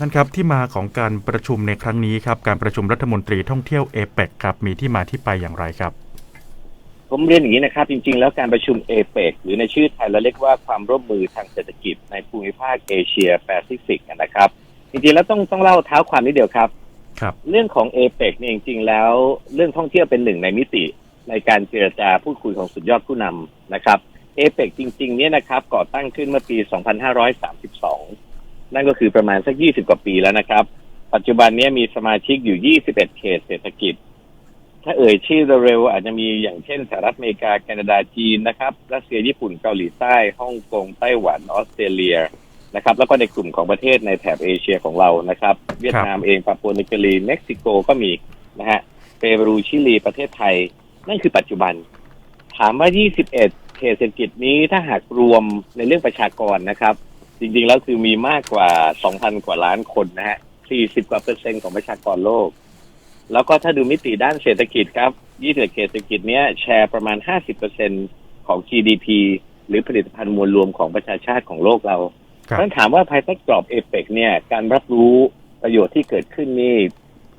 ท่านครับที่มาของการประชุมในครั้งนี้ครับการประชุมรัฐมนตรีท่องเที่ยวเอเปกครับมีที่มาที่ไปอย่างไรครับ ผมเรียนอย่างนี้นะครับ จริง ๆ แล้วการประชุมเอเปกหรือในชื่อไทยเราเรียกว่าความร่วมมือทางเศรษฐกิจในภูมิภาคเอเชียแปซิฟิกนะครับ จริงๆแล้วต้องต้องเล่าเท้าความนิดเดียวครับ ครับ เรื่องของเอเปกเนี่ยจริง ๆ แล้วเรื่องท่องเที่ยวเป็นหนึ่งในมิติในการเจรจาพูดคุยของสุดยอดผู้นำนะครับเอเปกจริงๆเนี่ยนะครับก่อตั้งขึ้นเมื่อปี 2532 นั่นก็คือประมาณสัก 20 กว่าปีแล้วนะครับ ปัจจุบันนี้มีสมาชิกอยู่ 21 เขตเศรษฐกิจ ถ้าเอ่ยชื่อเร็วๆอาจจะมีอย่างเช่นสหรัฐอเมริกา แคนาดาจีนนะครับรัสเซียญี่ปุ่นเกาหลีใต้ฮ่องกงไต้หวันออสเตรเลียนะครับแล้วก็ในกลุ่มของประเทศในแถบเอเชียของเรานะครับ เวียดนามเองปาปัวนิวกินีเม็กซิโกก็มีนะฮะเปรูชิลีประเทศไทย นั่นคือปัจจุบัน ถามว่า 21 เขตเศรษฐกิจนี้ถ้าหากรวมในเรื่องประชากรนะครับ จริงๆ แล้วคือมีมากกว่า 2,000 กว่าล้านคนนะฮะ 40 กว่าเปอร์เซ็นต์ของประชากรโลก แล้วก็ถ้าดูมิติด้านเศรษฐกิจครับ21เขตเศรษฐกิจเนี้ยแชร์ประมาณ 50%ของ GDP หรือผลิตภัณฑ์มวลรวมของประชาชาติของโลกเราครัเพบราะฉะนั้นถามว่าภายใต้กรอบเอเปกเนี่ย การรับรู้ประโยชน์ที่เกิดขึ้นนี่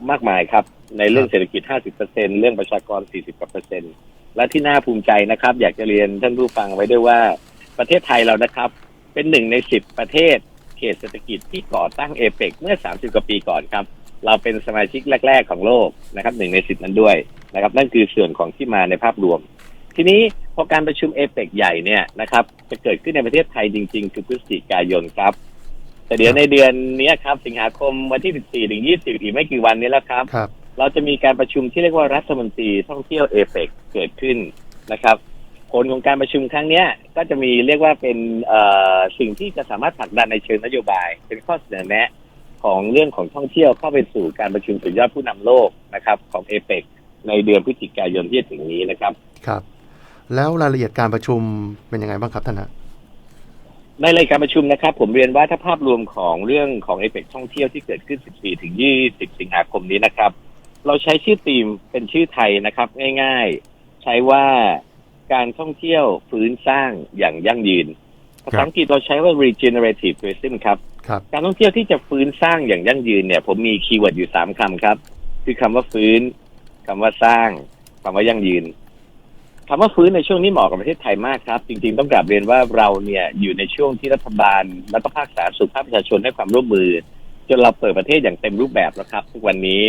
มากมายครับ ในเรื่องเศรษฐกิจ 50%เรื่องประชากร 40กว่าเปอร์เซ็นต์และที่น่าภูมิใจนะครับ อยากจะเรียนท่านผู้ฟังไว้ด้วยว่าประเทศไทยเรานะครับ เป็นหนึ่งในสิบประเทศ เขตเศรษฐกิจที่ก่อตั้งเอเปกเมื่อ 30 กว่าปีก่อนครับ เราเป็นสมาชิกแรก ๆ ของโลกนะครับหนึ่งในสิบนั้นด้วยนะครับ นั่นคือส่วนของที่มาในภาพรวม ทีนี้พอการประชุมเอเปกใหญ่เนี่ยนะครับจะเกิดขึ้นในประเทศไทยจริง ๆ คือพฤศจิกายนครับ แต่เดี๋ยวในเดือนนี้ครับ สิงหาคมวันที่ 14ถึง20อีกไม่กี่วันนี้แล้วครับครับเราจะมีการประชุมที่เรียกว่ารัฐมนตรีท่องเที่ยวเอเปกเกิดขึ้นนะครับ ผลของการประชุมครั้งเนี้ยก็จะมีเรียกว่าเป็นเอ่อสิ่งที่จะสามารถผลักดันในเชิงนโยบาย เป็นข้อเสนอแนะของเรื่องของท่องเที่ยวเข้าไปสู่การประชุมสุดยอดผู้นำโลกนะครับของเอเปกในเดือนพฤศจิกายนที่จะถึงนี้นะครับครับ แล้วรายละเอียดการประชุมเป็นยังไงบ้างครับท่านฮะในรายการประชุมนะครับ ผมเรียนว่าถ้าภาพรวมของเรื่องของเอเปกท่องเที่ยวที่เกิดขึ้น 14 ถึง 20 สิงหาคมนี้นะครับ เราใช้ชื่อธีมเป็นชื่อไทยนะครับ ง่าย ๆ ใช้ว่า การท่องเที่ยวฟื้นสร้างอย่างยั่งยืนภาษาอังกฤษเราใช้ว่า regenerative tourism ครับครับการท่องเที่ยวที่จะฟื้นสร้างอย่างยั่งยืนเนี่ย ผมมีคีย์เวิร์ดอยู่สามคำครับ คือคำว่าฟื้นคำว่าสร้างคำว่ายั่งยืนคำว่าฟื้นในช่วงนี้เหมาะกับประเทศไทยมากครับ จริงๆต้องกลับเรียนว่าเราเนี่ยอยู่ในช่วงที่รัฐบาลและก็ภาคสาธารณสุขภาคประชาชนให้ความร่วมมือ จนเราเปิดประเทศอย่างเต็มรูปแบบแล้วครับ ทุกวันนี้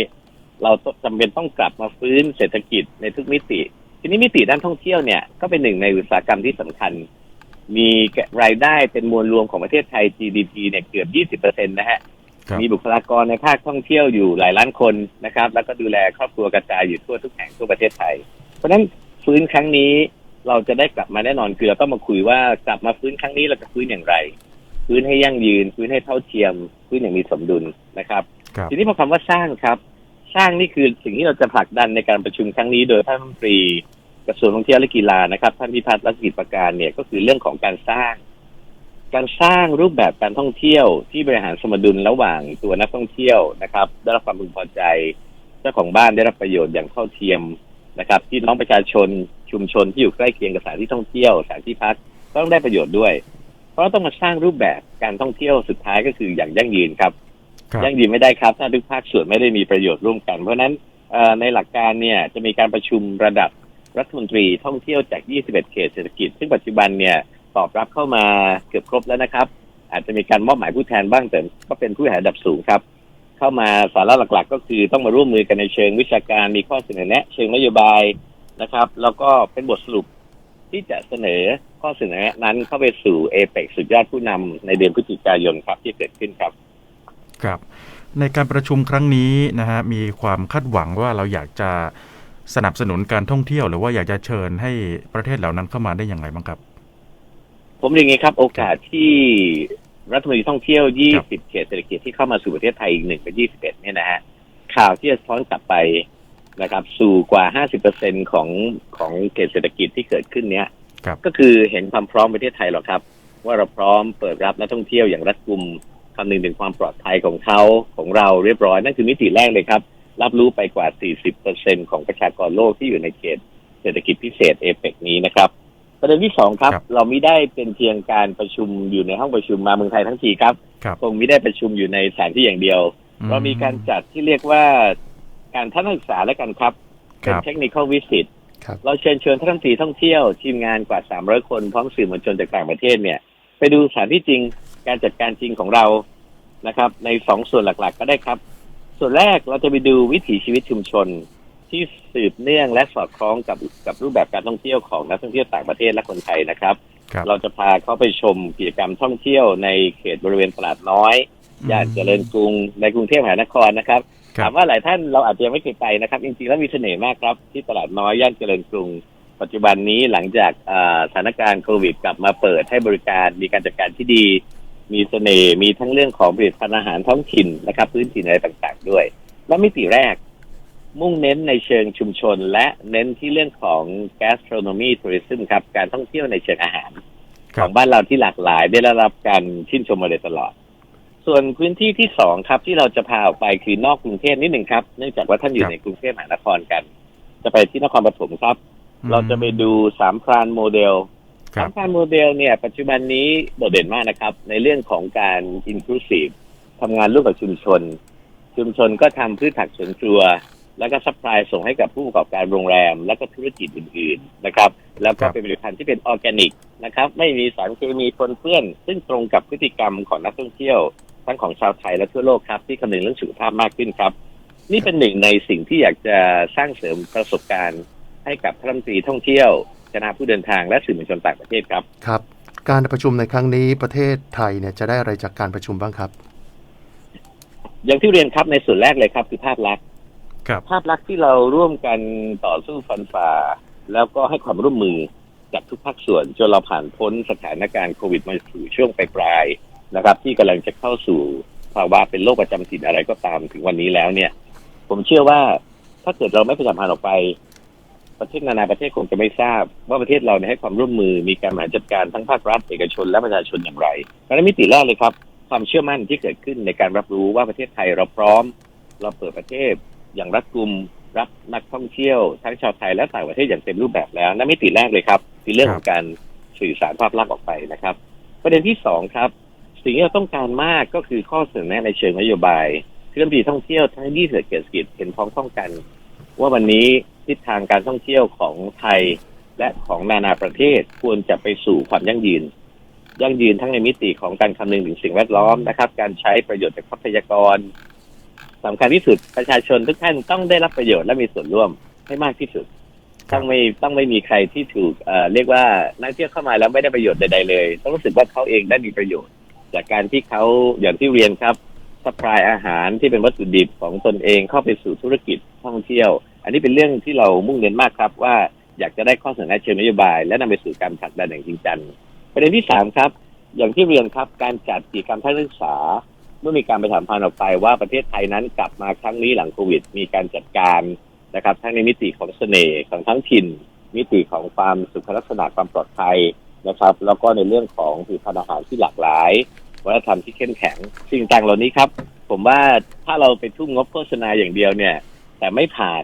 เราจำเป็นต้องกลับมาฟื้นเศรษฐกิจในทุกมิติ ทีนี้มิติด้านท่องเที่ยวเนี่ยก็เป็นหนึ่งในอุตสาหกรรมที่สำคัญ มีรายได้เป็นมวลรวมของประเทศไทย GDP เนี่ยเกือบ 20%นะฮะครับมีบุคลากรในภาคท่องเที่ยวอยู่หลายล้านคนนะครับ แล้วก็ดูแลครอบครัวกระจายอยู่ทั่วทุกแห่งทั่วประเทศไทย เพราะฉะนั้นฟื้นครั้งนี้เราจะได้กลับมาแน่นอนคือเราต้องมาคุยว่ากลับมาฟื้นครั้งนี้เราจะฟื้นอย่างไร ฟื้นให้ยั่งยืน ฟื้นให้เท่าเทียม ฟื้นอย่างมีสมดุลนะครับครับทีนี้พอคำว่าสร้างครับ สร้างนี่คือสิ่งที่เราจะผลักดันในการประชุมครั้งนี้ โดยท่านรัฐมนตรีกระทรวงท่องเที่ยวและกีฬานะครับ ท่านพิพัฒน์รัชกิจประการเนี่ยก็คือเรื่องของการสร้าง การสร้างรูปแบบการท่องเที่ยวที่บริหารสมดุลระหว่างตัวนักท่องเที่ยวนะครับ ได้รับความพึงพอใจ เจ้าของบ้านได้รับประโยชน์อย่างเท่าเทียมนะครับที่น้องประชาชนชุมชนที่อยู่ใกล้เคียงกับสถานที่ท่องเที่ยวสถานที่พักต้องได้ประโยชน์ด้วย เพราะต้องมาสร้างรูปแบบการท่องเที่ยวสุดท้ายก็คืออย่างยั่งยืนครับ ยั่งยืนไม่ได้ครับ ถ้าทุกภาคส่วนไม่ได้มีประโยชน์ร่วมกัน เพราะฉะนั้นในหลักการเนี่ยจะมีการประชุมระดับรัฐมนตรีท่องเที่ยวจาก 21 เขตเศรษฐกิจ ซึ่งปัจจุบันเนี่ยตอบรับเข้ามาเกือบครบแล้วนะครับ อาจจะมีการมอบหมายผู้แทนบ้างแต่ก็เป็นผู้บริหาระดับสูงครับ เข้ามาสาระหลักๆ ก็คือต้องมาร่วมมือกันในเชิงวิชาการมีข้อเสนอแนะ เชิงนโยบายนะครับ แล้วก็เป็นบทสรุปที่จะเสนอข้อเสนอแนะนั้นเข้าไปสู่เอเปกสุดยอดผู้นำในเดือนพฤศจิกายนครับที่เกิดขึ้นครับ ครับในการประชุมครั้งนี้นะฮะมีความคาดหวังว่าเราอยากจะสนับสนุนการท่องเที่ยว หรือว่าอยากจะเชิญให้ประเทศเหล่านั้นเข้ามาได้อย่างไรบ้างครับ ผมเรียนอย่างนี้ครับ โอกาสที่รัฐมนตรีท่องเที่ยวครับ20 เขตเศรษฐกิจที่เข้ามาสู่ประเทศไทยอีกหนึ่งเป็น 21 เนี่ยนะฮะข่าวที่จะสะท้อนกลับไปนะครับ สู่กว่า 50%ของของเขตเศรษฐกิจที่เกิดขึ้นเนี้ยครับก็คือเห็นความพร้อมประเทศไทยหรอกครับ ว่าเราพร้อมเปิดรับนักท่องเที่ยวอย่างรัดกุม คำนึงถึงความปลอดภัยของเขาของเราเรียบร้อยนั่นคือมิติแรกเลยครับ รับรู้ไปกว่า 40%ของประชากรโลกที่อยู่ในเขตเศรษฐกิจพิเศษเอเปกนี้นะครับประเด็นที่สองครับครับเราไม่ได้เป็นเพียงการประชุมอยู่ในห้องประชุมมาเมืองไทยทั้งทีครับครับคงไม่ได้ประชุมอยู่ในสถานที่อย่างเดียว เรามีการจัดที่เรียกว่าการทัศนศึกษาและกันครับคเป็นรับเทคนิค visit ครับเราเชิญชวนท่านรัฐมนตรีท่องเที่ยวทีมงานกว่า 300 คนพร้อมสื่อมวลชนจากต่างประเทศเนี่ย ไปดูสถานที่จริง การจัดการจริงของเรานะครับ ในสองส่วนหลักๆ ก็ได้ครับ ส่วนแรกเราจะไปดูวิถีชีวิตชุมชน ที่สืบเนื่องและสอดคล้องกับกับรูปแบบการท่องเที่ยวของนักท่องเที่ยวต่างประเทศและคนไทยนะครับครับเราจะพาเขาไปชมกิจกรรมท่องเที่ยวในเขตบริเวณตลาดน้อยย่านเจริญกรุงในกรุงเทพมหานครนะครับครับถามว่าหลายท่านเราอาจจะยังไม่เคยไปนะครับ จริงๆแล้วมีเสน่ห์มากครับ ที่ตลาดน้อยย่านเจริญกรุง ปัจจุบันนี้หลังจากอ่าสถานการณ์โควิดกลับมาเปิดให้บริการมีการจัดการที่ดี มีเสน่ห์มีทั้งเรื่องของผลิตภัณฑ์อาหารท้องถิ่นนะครับ พื้นถิ่นอะไรต่างๆ ด้วย และมิติแรก มุ่งเน้นในเชิงชุมชน และเน้นที่เรื่องของ gastronomy tourism ครับ การท่องเที่ยวในเชิงอาหารคขรัอบงบ้านเราที่หลากหลายได้รับการชื่นชมมาโดยตลอด ส่วนพื้นที่ที่สองครับ ที่เราจะพาออกไปคือนอกกรุงเทพนิดหนึ่งครับ เนื่องจากว่าท่านอยู่ในกรุงเทพมหานครกัน จะไปที่นครปฐมครับ เราจะไปดูสามพรานโมเดล ครัสาบมพรานโมเดลเนี่ยปัจจุบันนี้โดดเด่นมากนะครับ ในเรื่องของการ inclusive ทำงานร่วมกับชุมชน ชุมชนก็ทำพืชผักสวนครัว แล้วก็ซัพพลายส่งให้กับผู้ประกอบการโรงแรม และก็ธุรกิจอื่นๆนะครับ แล้วก็ครับเป็นผลิตภัณฑ์ที่เป็นออร์แกนิกนะครับ ไม่มีสารเคมีปนเปื้อน ซึ่งตรงกับพฤติกรรมของนักท่องเที่ยว ทั้งของชาวไทยและทั่วโลกครับ ที่คำนึงเรื่องสุขภาพมากขึ้นครับ นี่เป็นหนึ่งในสิ่งที่อยากจะสร้างเสริมประสบการณ์ ให้กับท่านรัฐมนตรีท่องเที่ยว คณะผู้เดินทางและสื่อมวลชนต่างประเทศครับครับ การประชุมในครั้งนี้ประเทศไทยเนี่ยจะได้อะไรจากการประชุมบ้างครับ อย่างที่เรียนครับในส่วนแรกเลยครับคือภาพลักษณ์ครับภาพลักษณ์ที่เราร่วมกันต่อสู้ฟันฝ่า แล้วก็ให้ความร่วมมือจากทุกภาคส่วนจนเราผ่านพ้นสถานการณ์โควิดมาสู่ช่วงปลายๆนะครับ ที่กำลังจะเข้าสู่ภาวะเป็นโรคประจำถิ่นอะไรก็ตามถึงวันนี้แล้วเนี่ย ผมเชื่อว่าถ้าเกิดเราไม่ประชาสัมพันธ์ออกไป ประเทศนานาประเทศคงจะไม่ทราบ ว่าประเทศเราเนี่ยให้ความร่วมมือมีการบริหารจัดการทั้งภาครัฐเอกชนและประชาชนอย่างไรเพราะฉะนั้นมิติแรกเลยครับ ความเชื่อมั่นที่เกิดขึ้นในการรับรู้ว่าประเทศไทยเราพร้อม เราเปิดประเทศอย่างรัดกุมรับนักท่องเที่ยวทั้งชาวไทยและต่างประเทศอย่างเต็มรูปแบบแล้วนั่นมิติแรกเลยครับคือเรื่องของการสื่อสารภาพลักษณ์ออกไปนะครับ ประเด็นที่สองครับ สิ่งที่เราต้องการมากก็คือข้อเสนอแนะในเชิงนโยบายเครื่องดีท่องเที่ยวทั้ง20เศรษฐกิจเห็นพ้องต้องกัน ว่าวันนี้ ทิศทางการท่องเที่ยวของไทยและของนานาประเทศควรจะไปสู่ความยั่งยืน ยั่งยืนทั้งในมิติของการคำนึงถึงสิ่งแวดล้อมนะครับ การใช้ประโยชน์จากทรัพยากรสำคัญที่สุดประชาชนทุกท่านต้องได้รับประโยชน์และมีส่วนร่วมให้มากที่สุดต้องไม่ต้องไม่มีใครที่ถูกเอ่อเรียกว่านักเที่ยวเข้ามาแล้วไม่ได้ประโยชน์ใดๆเลย ต้องรู้สึกว่าเขาเองได้มีประโยชน์ จากการที่เขาอย่างที่เรียนครับสปายอาหารที่เป็นวัตถุดิบของตนเองเข้าไปสู่ธุรกิจท่องเที่ยว อันนี้เป็นเรื่องที่เรามุ่งเน้นมากครับ ว่าอยากจะได้ข้อเสนอแนะเชิงนโยบาย และนำไปสู่การผลักดันอย่างจริงจังประเด็นที่สามครับ อย่างที่เรียนครับการจัดกิจกรรมทัศนศึกษา เมื่อมีการประชาสัมพันธ์ออกไปว่าประเทศไทยนั้นกลับมาครั้งนี้หลังโควิด มีการจัดการนะครับทั้งในมิติของเสน่ห์ของทั้งถิ่น มิติของความสุขลักษณะความปลอดภัยนะครับ แล้วก็ในเรื่องของผลิตภัณฑ์อาหารที่หลากหลายวัฒนธรรมที่เข้มแข็งสิ่งต่างเหล่านี้ครับ ผมว่าถ้าเราไปทุ่มงบโฆษณาอย่างเดียวเนี่ย แต่ไม่ผ่าน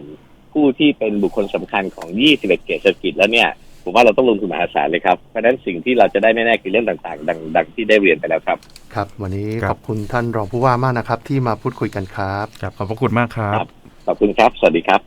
ผู้ที่เป็นบุคคลสำคัญของ 21เกตเศรษฐกิจแล้วเนี่ยผมว่าเราต้องลงทุนมหาศาลเลยครับ เพราะฉะนั้นสิ่งที่เราจะได้แน่ๆคือเรื่องต่างๆ ดังดังที่ได้เรียนไปแล้วครับ ครับ วันนี้ครับขอบคุณท่านรองผู้ว่ามากนะครับ ที่มาพูดคุยกันครับ ครับ ขอบพระคุณมากครับครับขอบคุณครับ สวัสดีครับ